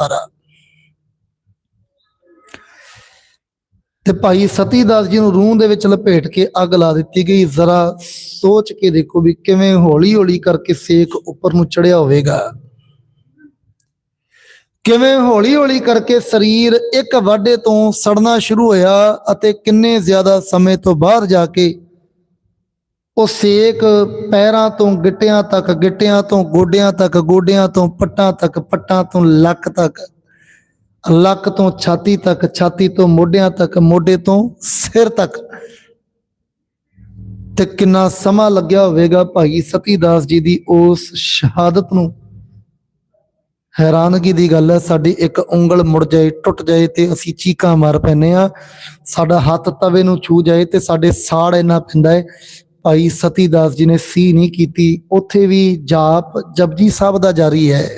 ਤਾਰਾ ਤੇ ਭਾਈ ਸਤੀਦਾਸ ਜੀ ਨੂੰ ਰੂਹ ਦੇ ਵਿੱਚ ਲਪੇਟ ਕੇ ਅੱਗ ਲਾ ਦਿੱਤੀ ਗਈ। ਜ਼ਰਾ ਸੋਚ ਕੇ ਦੇਖੋ ਵੀ ਕਿਵੇਂ ਹੌਲੀ ਹੌਲੀ ਕਰਕੇ ਸੇਕ ਉੱਪਰ ਨੂੰ ਚੜਿਆ ਹੋਵੇਗਾ। ਕਿਵੇਂ ਹੌਲੀ ਹੌਲੀ ਕਰਕੇ ਸਰੀਰ ਇੱਕ ਵਾਢੇ ਤੋਂ ਸੜਨਾ ਸ਼ੁਰੂ ਹੋਇਆ ਅਤੇ ਕਿੰਨੇ ਜ਼ਿਆਦਾ ਸਮੇਂ ਤੋਂ ਬਾਹਰ ਜਾ ਕੇ ਉਹ ਸੇਕ ਪੈਰਾਂ ਤੋਂ ਗਿੱਟਿਆਂ ਤੱਕ, ਗਿੱਟਿਆਂ ਤੋਂ ਗੋਡਿਆਂ ਤੱਕ, ਗੋਡਿਆਂ ਤੋਂ ਪੱਟਾਂ ਤੱਕ, ਪੱਟਾਂ ਤੋਂ ਲੱਕ ਤੱਕ, ਲੱਕ ਤੋਂ ਛਾਤੀ ਤੱਕ, ਛਾਤੀ ਤੋਂ ਮੋਢਿਆਂ ਤੱਕ, ਮੋਢੇ ਤੋਂ ਸਿਰ ਤੱਕ। ਤੇ ਕਿੰਨਾ ਸਮਾਂ ਲੱਗਿਆ ਹੋਵੇਗਾ ਭਾਈ ਸਤੀਦਾਸ ਜੀ ਦੀ ਉਸ ਸ਼ਹਾਦਤ ਨੂੰ? ਹੈਰਾਨਗੀ ਦੀ ਗੱਲ ਹੈ, ਸਾਡੀ ਇੱਕ ਉਂਗਲ ਮੁੜ ਜਾਏ, ਟੁੱਟ ਜਾਏ ਤੇ ਅਸੀਂ ਚੀਕਾਂ ਮਾਰ ਪੈਨੇ ਆ ਸਾਡਾ ਹੱਥ ਤਵੇ ਨੂੰ ਛੂ ਜਾਏ ਤੇ ਸਾਡੇ ਸਾੜ ਇੰਨਾ ਪੈਂਦਾ ਹੈ ਭਾਈ ਸਤੀ ਦਾਸ ਜੀ ਨੇ ਸੀ ਨਹੀਂ ਕੀਤੀ, ਉੱਥੇ ਵੀ ਜਾਪ ਜਪਜੀ ਸਾਹਿਬ ਦਾ ਜਾਰੀ ਹੈ।